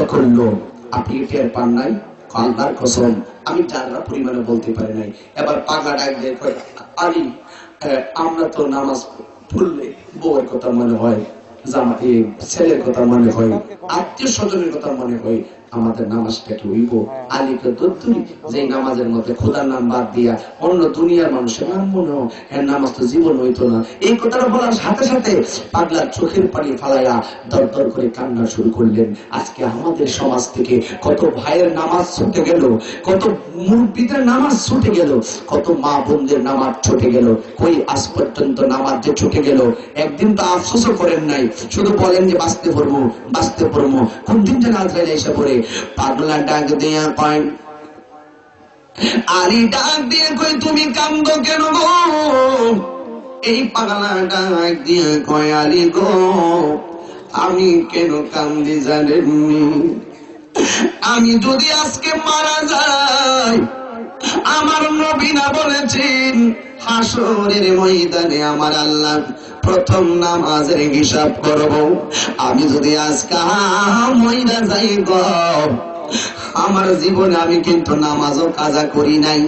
হত্যা করল আপনি টের পান নাই? আল্লাহর কসম। আমি যারা পরিমাণে বলতে পারি নাই। এবার পাগলা ডাক দিয়ে আলী আমরা তো নামাজ পড়লে বউয়ের কথা মনে হয় জামা ছেলের কথা মনে হয় আত্মীয় স্বজনের কথা মনে হয় আমাদের নামাজটা কি হইব। আলীকে দত্তুরি যে নামাজের মধ্যে খোদার নাম বাদ দিয়া অন্য দুনিয়ার মানুষের নাম মনে হ্যাঁ। নামাজ তো জীবন হইতো না। এই কথাটা বলার সাথে সাথে পাগলার চোখের পানি ফালাইয়া দর দর করে কান্না শুরু করলেন। আজকে আমাদের সমাজ থেকে কত ভাইয়ের নামাজ ছুটে গেল কত মুরব্বীদের নামাজ ছুটে গেল কত মা বোনদের নামাজ ছুটে গেল কই আজ পর্যন্ত নামাজ যে ছুটে গেল? একদিন তো আফসোসও করেন নাই। শুধু বলেন যে বাঁচতে পড়ব বাঁচতে পড়ব। কোন দিন যেন আজরাইল এসে পড়ে? পাগলা ডাক দিয়া কয়। আলী ডাক দিয়ে কই তুমি কান্দ কেন গো? এই পাগলা ডাক দিয়ে কয় আলী গো, আমি কেন কান্দি জানেননি? আমি যদি আজকে মারা যাই, আমার নবীনা বলেছেন হাসরের ময়দানে আমার আল্লাহ প্রথম নাম নামাজের হিসাব করব। আমি যদি আজকা ময়দা যাই গো আমার জীবনে আমি কিন্তু নামাজও কাজা করি নাই।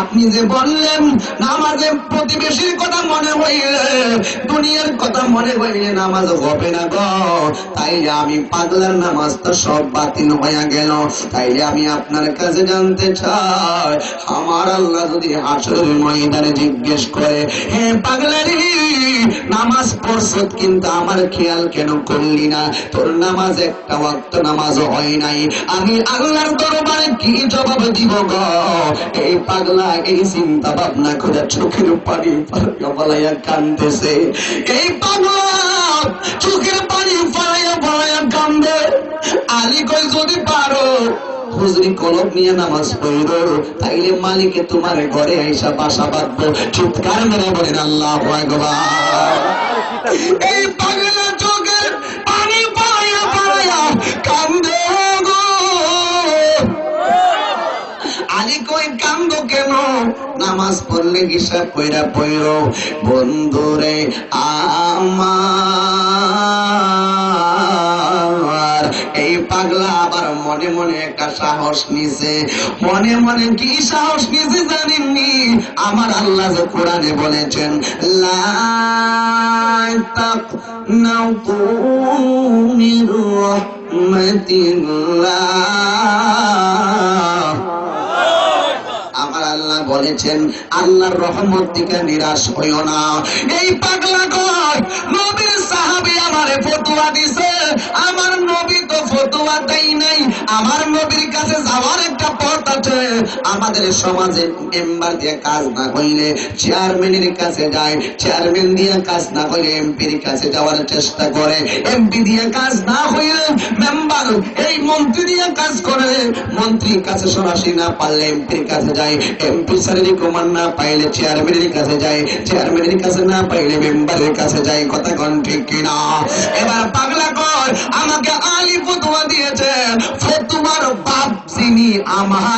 আপনি যে বললেন নামাজে প্রতিবেশীর কথা মনে হইলে, দুনিয়ার কথা মনে হইলে নামাজ হবে না গো। তাইলে আমি পাগলার নামাজ তো সব বাতিল হয়ে গেল। তাইলে আমি আপনার কাছে জানতে চাই, আমার আল্লাহ যদি আসল ময়দানে জিজ্ঞেস করে, হে পাগলারি, নামাজ পড়ছ কিন্তু আমার খেয়াল কেন করলি না? তোর নামাজ একটা ওয়াক্ত নামাজও হয় নাই। আমি আল্লাহর দরবারে কি জবাব দিব গো? এই পাগলা এই চিন্তা ভাবনা করে চোখের পানি ফালাইয়া কান্দতেছে এই পাগলা চোখের পানি ফালাইয়া ফালাইয়া কান্দে। আলী কই যদি পারো হুজরি কলম নিয়ে নামাজ পড়ব। তাইলে মালিকে তোমার ঘরে আইসা বাসা বাঁধবো। চিৎকার মেরে বলেন আল্লাহ এই পাগলা কই কান্দ কেন নামাজ পড়লে হিসাব কইরা পইর বন্ধুরে, আমার এই পাগলা আবার মনে মনে একটা সাহস নিছে। মনে মনে কি সাহস নিছে জানেননি? আমার আল্লাহ যে কোরআনে বলেছেন, লা আল্লাহ বলেছেন, আল্লাহর রহমত থেকে নিরাশ হইও না। এই পাগলা ঘর নবীর সাহাবি আমারে ফতুয়া দিছে। আমার নবী তো ফতুয়া দেয় নাই, আমার নবীর কাছে যাওয়ার একটা আমাদের সমাজে মেম্বার দিয়ে কাজ না হইলে চেয়ারম্যানের কাছে যায় চেয়ারম্যান দিয়ে কাজ না হইলে এমপির কাছে যাওয়ার চেষ্টা করে এমপি দিয়ে কাজ না হইলে মেম্বার এই মন্ত্রী দিয়ে কাজ করে। মন্ত্রীর কাছে সরাসরি না পারলে এমপির কাছে যায় এমপি স্যারের কমান্ড না পাইলে চেয়ারম্যানের কাছে যায় চেয়ারম্যানের কাছে না পাইলে মেম্বারের কাছে যায়, কথা কোন ঠিক কিনা? এবার পাগলা কর, আমাকে আলী ফতুয়া দিয়েছে, ফতুয়ার বাপ যিনি আমার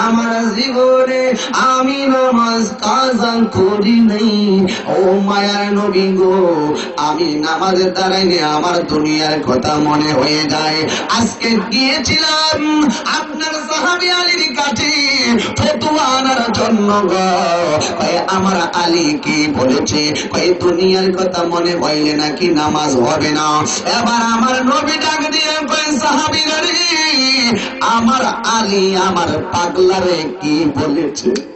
আমার জীবনে আমি নামাজ কাজা করি নাই। ও মায়ার নবী গো, আমি নামাজের দ্বারাই আমার দুনিয়ার কথা মনে হয়ে যায়। আজকে গিয়েছিলাম আপনার সাহাবি আলীর কাছে জন্য আমার আলী কি বলেছে? কয়, দুনিয়ার কথা মনে হইলে নাকি নামাজ হবে না? এবার আমার নবী ডাক দিয়ে কয়, সাহাবি আমার আলী আমার পাগলারে কি বলেছে?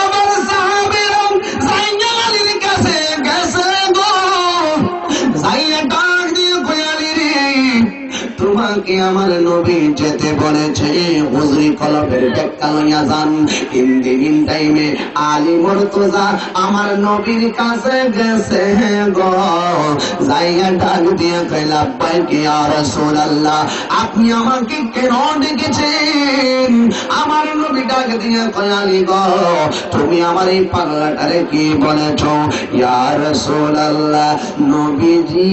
তোমাকে আমার নবী যেতে বলেছে হুজরি কলবের আপনি আমাকে কেন ডেকেছেন? আমার নবী ডাক দিয়ে কয় আলী গো, তুমি আমার এই পাগলাটারে কি বলেছ? ইয়া রাসূলুল্লাহ, নবীজি,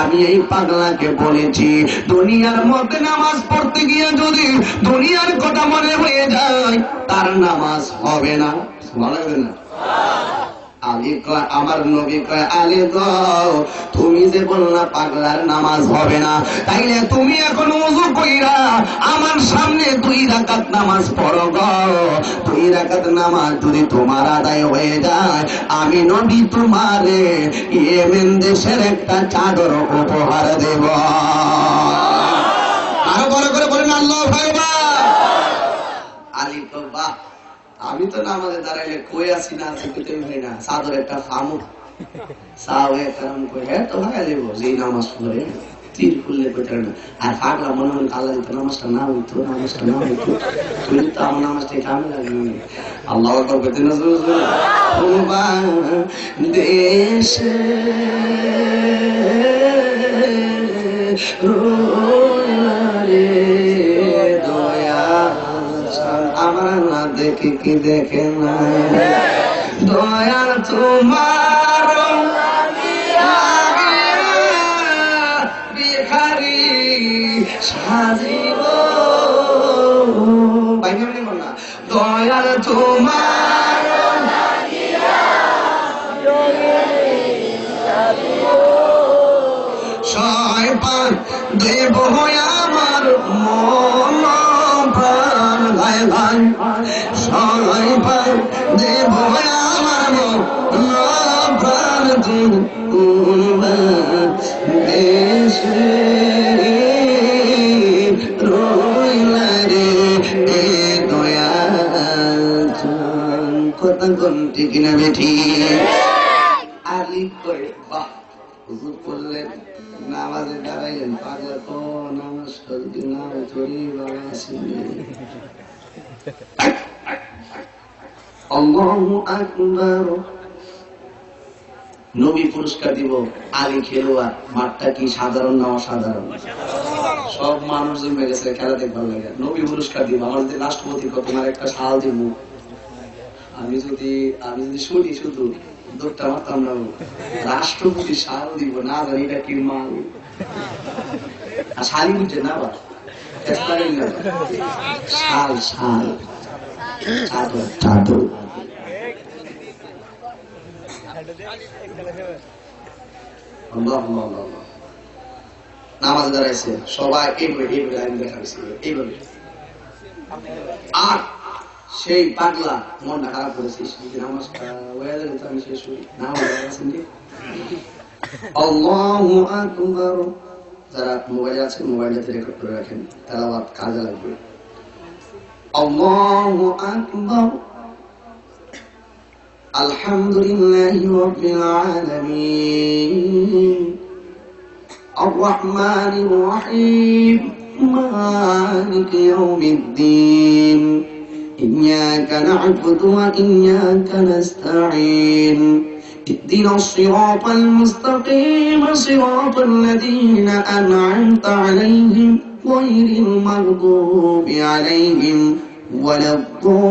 আমি এই পাগলাকে বলেছি, দুনিয়ার মধ্যে নামাজ পড়তে গিয়ে যদি দুনিয়ার কথা মনে হয়ে যায়, তার নামাজ হবে না। ভালো লাগবে না। আমার নবী কয় তুমি যে বললা পাগলার নামাজ হবে না, তাইলে তুমি এখন উজু কইরা আমার সামনে দুই রাকাত নামাজ পড়ো গো। দুই রাকাত নামাজ যদি তোমার আদায় হয়ে যায়, আমি নবী তোমারে ইয়েমেন দেশের একটা চাদর উপহার দেব আরও বড় করে বলেন আল্লাহ ভাইবা বাহ, আমি তো নামাজে দাঁড়াইলে কই আছি না আছি কিছুই হয় না। সাদর একটা ফামু সাও কারণ কই। তো ভাগা দেবো যে নামাজ পড়ে, তীর খুললে কইতে আর ফাগলা মনে মনে আল্লাহ দিতে নামাজটা না হইতো নামাজটা না তো আমার নামাজটা কামে লাগবে আল্লাহ আকবার কইতে না দেশে রোলারে আমার না দেখি কি দেখে না। দয়া তোমার ভিখারি সাজিব। দয়ার তোমার শয়তান দেব আমার মন। গায় গান শয়তান দেব আমার ঠিক আলি করে বাহ হুজুর করলেন নামাজে দাঁড়াইলেন পাগলা নামাজ চলি বাবা আসিলে আল্লাহু আকবার নবী পুরস্কার দিব, আলী খেলোয়াড়, মাঠটা কি সাধারণ না অসাধারণ? সব মানুষ খেলা লাগে। নবী পুরস্কার দিব, আমার যদি রাষ্ট্রপতি তোমার একটা সাল দিব। আমি যদি আমি যদি শুনি শুধু দৌড়টা মারতাম না রাষ্ট্রপতি সাল দিব, না জানি এটা কি মাল। আর শালি না বা চেষ্টা করি না। শাল শাল চাদর চাদর। নামাজ দাঁড়াইছে। সবাই এইভাবে লাইন দেখা হয়েছে এইভাবে। আর সেই পাগলা মনটা খারাপ করেছে সেই নামাজটা হয়ে গেলে তো আমি শেষ হই না গেছেন আল্লাহু আকবার। যারা মোবাইল আছে মোবাইলটাতে রেকর্ড করে রাখেন তেলাওয়াত কাজে লাগবে আল্লাহু আকবার আলহামদুলিল্লাহি রাব্বিল আলামিন الرحمن الرحيم مالك يوم الدين إياك نعبد وإياك نستعين اهدنا الصراط المستقيم صراط الذين أنعمت عليهم غير المغضوب عليهم ولا الضالين.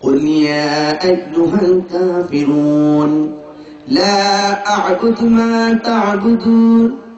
قل يا أيها الكافرون لا أعبد ما تعبدون.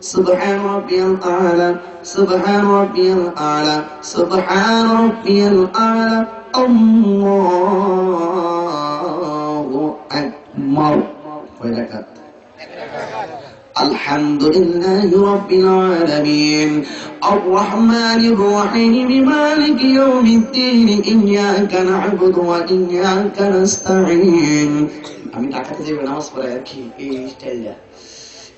سبحان ربي الأعلى سبحان ربي الأعلى سبحان ربي الأعلى الله أكبر ولكت الحمد لله رب العالمين الرحمن الرحيم مالك يوم الدين إياك نعبد وإياك نستعين আমি ঢাকাতে যাবে নামাজ পড়ে আর কি এই স্টাইলটা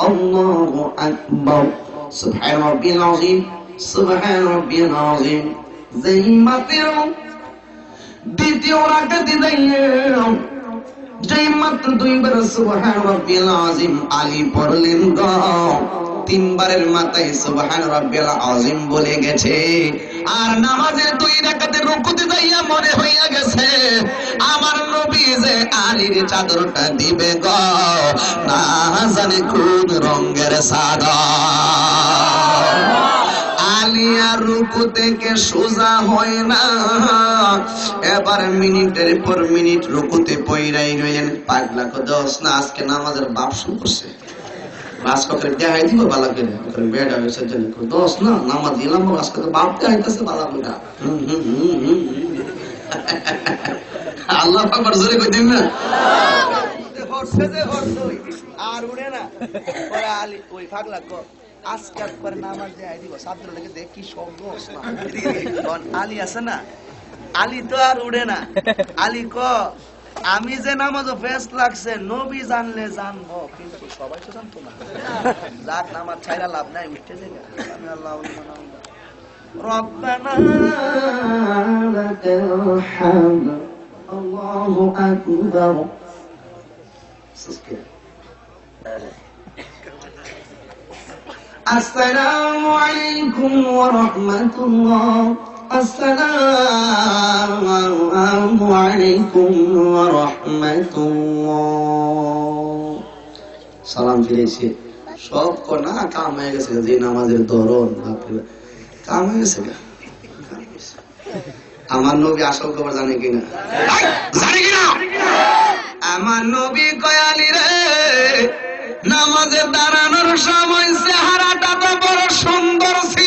الله أكبر سبحان ربي العظيم سبحان ربي العظيم زي ما فيهم দ্বিতীয় রাকাতে দাঁড়িয়ে যেই মাত্র দুইবার সুবহান রাব্বিল আযীম আলী পড়লেন গ তিনবারের মাথায় সুবহান রাব্বিল আযীম বলে গেছে। আর নামাজের দুই রাকাতে রুকুতে যাইয়া মনে হইয়া গেছে, আমার নবী যে আলীর চাদরটা দিবে গ, না জানে কোন রঙের সাদর আলিয়া রুকু থেকে সোজা হয় না। এবার মিনিটের পর মিনিট রুকুতে পইরাই রইলেন। পাগলা না, আজকে নামাজের বাপ শুরু করছে। বাস করে দেখাই দিব বালা করে করে বেড়া হয়েছে জন্য দশ না নামাজ দিলাম আজকে তো বাপ দেখাইতেছে বালা করে হুম, হুম, হুম, হুম, হুম। আল্লাহ পাকবার জোরে কই দিন না। হরছে যে হরছই আর উড়ে না। পরে আলি ওই ফাগলা ক আজকাল পরে নামাজ দিয়ে আই দিব। সাবধান দেখ কি শব্দ আলী আছে না। আলী তো আর উড়ে না। আলী ক? আমি যে নামাজ ফেস লাগছে নবী জানলে জানবো কিন্তু সবাই তো জানতো না যাক নামাজ ছাইরা লাভ নাই উঠতে যাবে আমি আল্লাহ রব্বানা لك الحمد الله أكبر السلام عليكم ورحمة الله السلام عليكم ورحمة الله সালাম ফিরেছে সব কনা কাম হয়ে গেছে যে নামাজের ধরন বাপরে কাম হয়ে গেছে গা। কাম হয়েছে। আমার নবী আসল খবর জানে কিনা জানে কিনা আমার নবী কয়ালি রে নামাজে দাঁড়ানোর সময় চেহারাটা তো বড় সুন্দর ছিল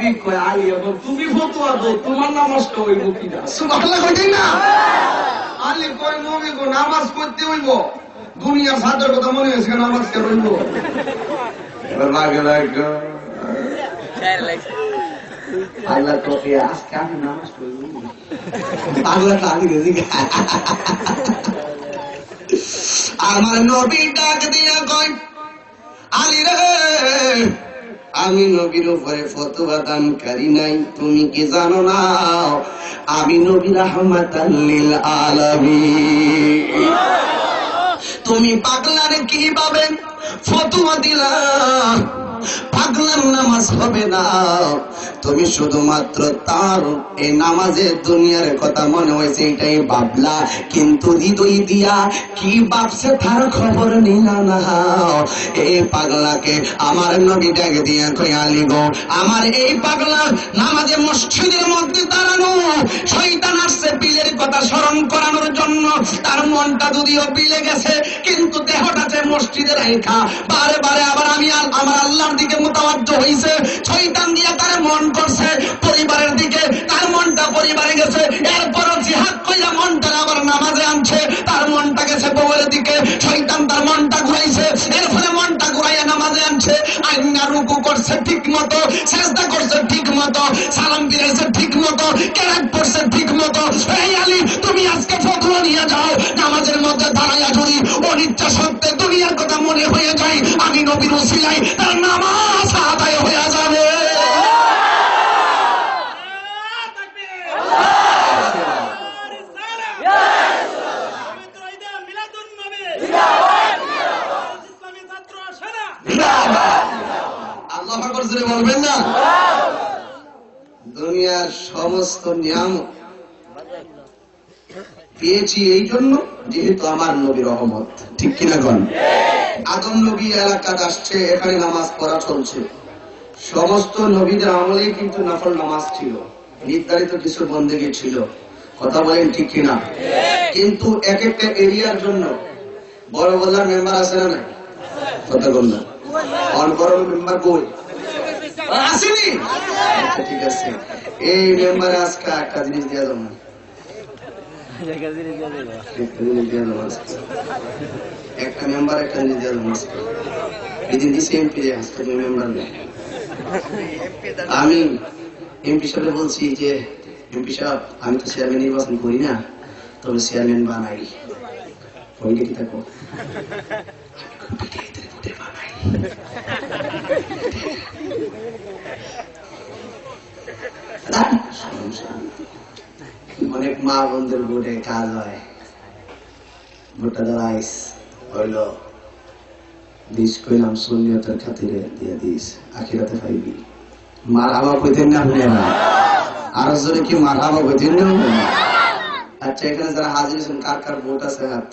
নবী কয় আলী এবং তুমি ফতোয়া দাও, তোমার নামাজ তো হইব কিনা? সুবহানাল্লাহ কই না? আলী কয়, নবী গো, নামাজ পড়তে হইব। দুনিয়ার সাদের কথা মনে হয়েছে নামাজ কে হইব? এবার লাগে লাগে আল্লাহ আজকে আমি নামাজ পড়ব আল্লাহ আমার নবী ডাক দিয়া কয়, আলী রে আমি নবীর উপরে ফতোয়া দানকারী নাই। তুমি কি জানো না? আমি নবী লিল আলামিন। তুমি পাগলারে কীভাবে ফতোয়া দিলা? পাগলার নামাজ হবে না। তুমি শুধুমাত্র তার এই নামাজের দুনিয়ার কথা মনে হয়েছে, এটাই ভাবলা কিন্তু হৃদয় দিয়া কি ভাবছে তার খবর নিলা না। এই পাগলাকে আমার নবী ডাক দিয়া কয়ালি গো, আমার এই পাগলা নামাজে মসজিদের মধ্যে দাঁড়ানো। শয়তান আসছে পিলের কথা স্মরণ করানোর জন্য। তার মনটা যদিও পিলে গেছে, কিন্তু দেহটা যে মসজিদের রেখা, বারে বারে আবার আমি আল- আমার আল্লাহর দিকে মোতাবাজ্য হয়েছে শয়তান দিয়ে তার মন করছে? পরিবারের দিকে। তার মনটা পরিবারে গেছে? এরপরও জিহাদ কইরা মনটা আবার নামাজে আনছে, তার মনটা গেছে বউয়ের দিকে। শয়তান তার মনটা ঘুরাইছে। এর ফলে মনটা ঘুরাইয়া আনছে আইনা রুকু করছে ঠিক মতো চেষ্টা করছে ঠিক মতো সালাম ফিরেছে ঠিক মতো কেরাত পড়ছে ঠিক মতো আলী, তুমি আজকে ফতোয়া নিয়ে যাও, নামাজের মধ্যে দাঁড়াইয়া যদি অনিচ্ছা সত্ত্বে দুনিয়ার কথা মনে হয়ে যায়, আমি নবীর ওসিলাই তার নামাজ আদায় হয়ে যাবে। দুনিয়ার সমস্ত নিয়ম পেয়েছি এই জন্য, যেহেতু আমার নবী রহমত। ঠিক কিনা গণ আদম নবী এলাকাতে আসছে, এখানে নামাজ পড়া চলছে। সমস্ত নবীদের আমলে কিন্তু নফল নামাজ ছিল। নির্ধারিত কিছু বন্দেগী ছিল। কথা বলেন ঠিক কিনা? কিন্তু এক একটা এরিয়ার জন্য বড় বলার মেম্বার আছে না কথা বল মেম্বার আচ্ছা, ঠিক আছে। এই মেম্বারে আজকে একটা জিনিস একটা মেম্বার একটা জিনিস এমপি মেম্বার আমি এমপি সাহেব বলছি যে এমপি সাহেব আমি তো চেয়ারম্যান নির্বাচন করি না তবে চেয়ারম্যান বানাই। থাকো অনেক মা বন্ধুর ভোটে কাজ হয়। দাঁড়াইস হইল দিস কইলাম শূন্যতার খাতিরে দিয়ে দিস, আখিরাতে পাইবি। মার হাবা কইতেন না না আর জোরে কি মার হাবা কইতেন না আচ্ছা এখানে যারা হাজির কার কার ভোট আছে হাত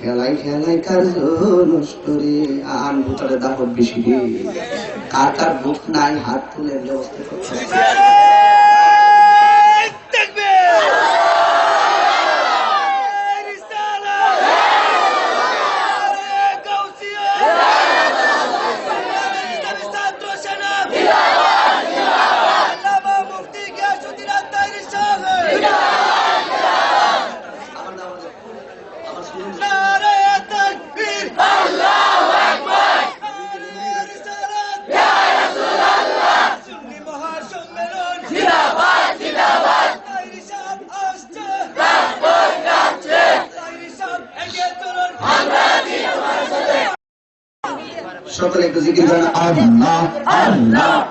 খেলাই খেলাই কার্য নষ্ট রে আর ভুতারে দাহ বেশি রে? কার কার বুক নাই, হাত তুলে ব্যবস্থা করছে আমার নাম হলো- আমার শুনুন। সকলে একটু জিকির করেন আল্লাহ আল্লাহ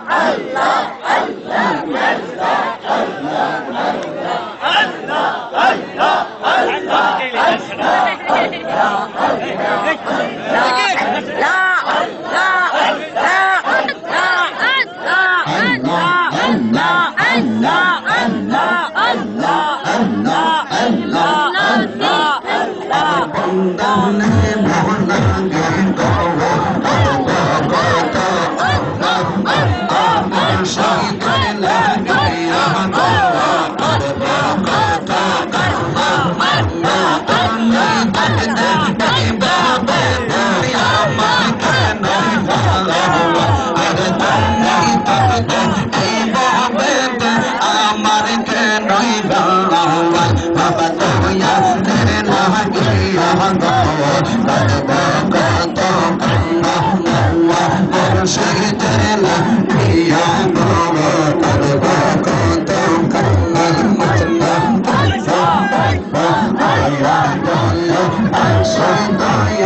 Bye.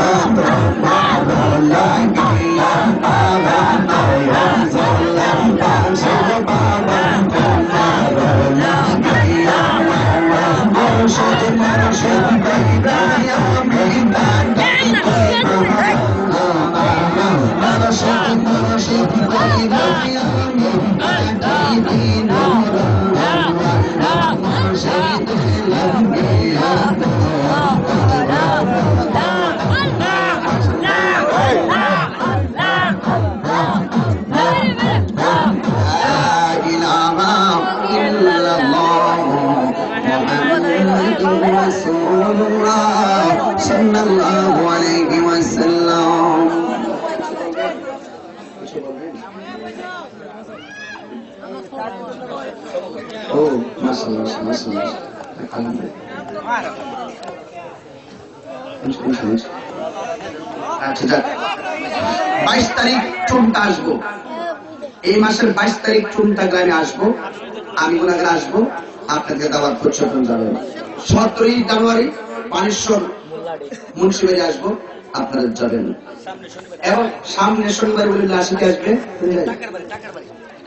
ও মাশাআল্লাহ মাশাআল্লাহ আচ্ছা যাক। বাইশ তারিখ চুনটা আসব। এই মাসের বাইশ তারিখ চুনটা গ্রামে আসব। আমি গুণাগারে আসব। আপনাকে দাওয়াত করছে যাবে সতেরোই জানুয়ারি পানেশ্বর মুন্সিবাড়ি আসব। আপনারা যাবেন এবং সামনে শনিবার বলে লাশিতে আসবে।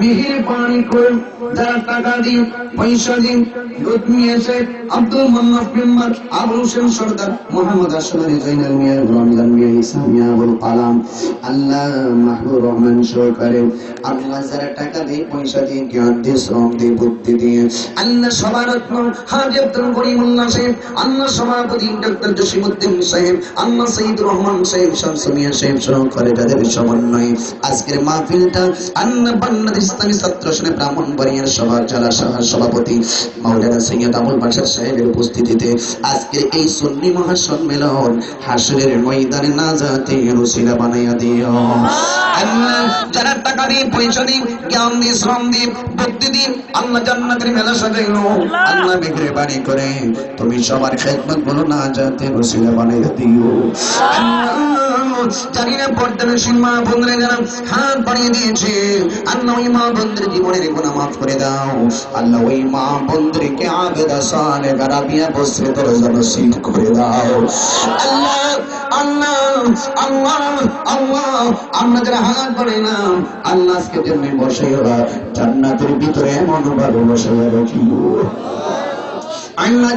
মিহির পানি করে যারা টাকা দিন, পয়সা দিন দুধ নিয়েছে আব্দুল মান্নাফ মেম্বার আবুল হোসেন সর্দার মোহাম্মদ আসলানি জৈনাল মিয়া রমজান মিয়া ইসা মিয়া আবুল কালাম, আল্লাহ মাহবুব রহমান সহকারে আল্লাহ যারা টাকা দিয়ে, পয়সা দিয়ে, জ্ঞান দিয়ে, শ্রম দিয়ে, বুদ্ধি দিয়ে, আল্লাহ সবার রত্ন হাজি আব্দুল করিমুল্লাহ সাহেব, আল্লাহ সভাপতি ডক্টর জসিমুদ্দিন সাহেব, আল্লাহ সঈদ রহমান সাহেব, শামসুমিয়া সাহেব, সহকারে তাদের সমন্বয়ে আজকের মাহফিলটা আল্লাহ বান্নাদ ইসলামী ছাত্র সেনা ব্রাহ্মণ বাড়িয়ার সভা জেলা সভার সভাপতি মাওলানা সৈয়দ আবুল বাসার সাহেবের উপস্থিতিতে আজকের এই সুন্নি মহাসম্মেলন হাসরের ময়দানে না যাতে রসিলা বানাইয়া দিও। আল্লাহ যারা টাকা দিয়ে পয়সা দিন জ্ঞান দিয়ে শ্রম দিন বুদ্ধি দিন আল্লাহ জান্নাতের মেলা সাজাইলো। আল্লাহ। মেঘরে বাড়ি করে তুমি সবার খেদমত বলো না যাতে রসিলা বানাইয়া দিও। জানি না পর্দানের সীমা বন্ধুরা যারা হাত বাড়িয়ে দিয়েছে। আল্লাহ ওই মা বন্ধুর জীবনের গুণা মাফ করে দাও। আল্লাহ ওই মা বন্ধুকে আবেদা সালে গারাবিয়া বসে তোর জনশীল করে দাও। আল্লাহ আল্লাহ আল্লাহ আল্লাহ আমরা যারা হাত বাড়ে না আল্লাহ আজকে জন্য বসে জান্নাতের ভিতরে এমন ভালোবাসা বসে রাখিব আল্লাহ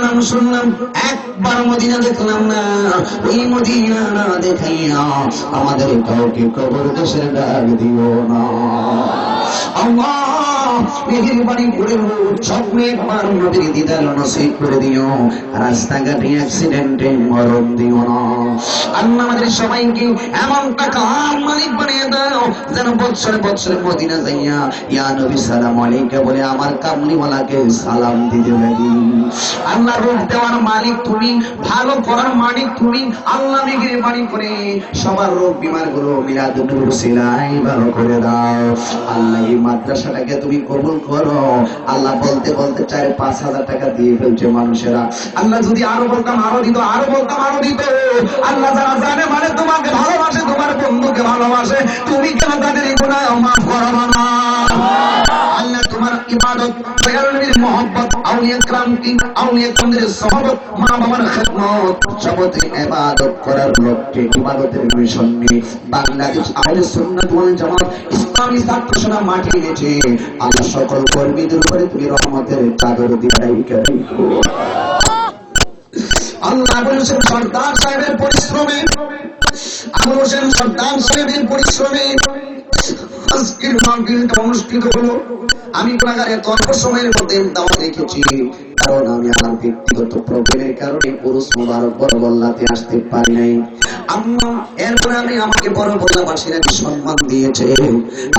নাম শুনলাম, একবার দেখলাম না। না আমাদের কাউকে কবর দেশের ডাক দিও না। আল্লাহ! মেহেরবানি করে নদীর দিদার নসিব করে দিও। রাস্তাঘাটে অ্যাক্সিডেন্টে মরণ দিও না। আল্লাহ আমাদের সবাইকে এমন টাকা মালিক বানিয়ে দাও, যেন মদিনা যাইয়া, ইয়া নবী সালাম আলাইকা বলে আমার কামলিওয়ালাকে সালাম দিতে লাগি। আল্লাহ রূপ দেওয়ার মালিক তুমি, ভালো করার মালিক তুমি, আল্লাহ মেঘের বাণী করে সবার রোগ বিমারগুলো মিলাদুল ভালো করে দাও। আল্লাহ এই মাদ্রাসাটাকে তুমি কবুল করো। আল্লাহ বলতে বলতে চারে পাঁচ হাজার টাকা দিয়ে ফেলছে মানুষেরা। আল্লাহ যদি আরও বলতাম, আরও দিত, আরও বলতাম, আরও দিত। আল্লাহ যারা জানে মানে তোমাকে ভালোবাসে, তোমার বন্ধুকে ভালোবাসে, তুমি কেন তাদের এগুলো মাফ করো না? ইবাদত দয়াল নবীর মহব্বত, আউলিয়া ক্রান্তি, আউলিয়া কামদের সহবত, মা বাবার খেদমত, জগতে ইবাদত করার লক্ষ্যে ইবাদতের মিশন নিয়ে বাংলাদেশ আহলে সুন্নাত ওয়াল জামাত ইসলামী ছাত্র মাঠে গেছে। আল্লাহ সকল কর্মীদের উপরে তুমি রহমতের চাদর দিবাই করি আল্লাহ আবুল হোসেন সর্দার সাহেবের পরিশ্রমে আবুল হোসেন সর্দার সাহেবের পরিশ্রমে আজকের মাহফিলটা অনুষ্ঠিত হলো। আমি অল্প সময়ের মধ্যে দাওয়া কারণ আমি আমার ব্যক্তিগত প্রবলেমের কারণে পুরুষ মোবারক বড় বল্লাতে আসতে পারি নাই। আম্মা, এরপরে আমি আমাকে বড় বড়বাসীরা সম্মান দিয়েছে?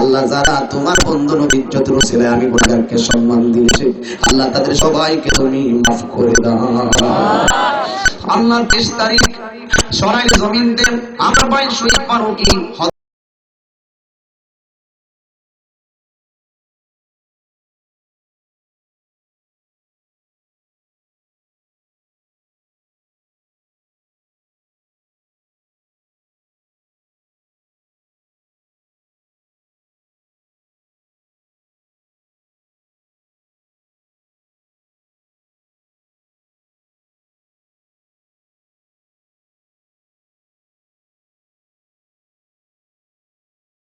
আল্লাহ যারা তোমার বন্ধু যত ছেলে, আমি গুণাগারকে সম্মান দিয়েছে। আল্লাহ তাদের সবাইকে তুমি মাফ করে দাও। আল্লাহ তেইশ তারিখ সরাই জমিন দেন আমার ভাই শহীদ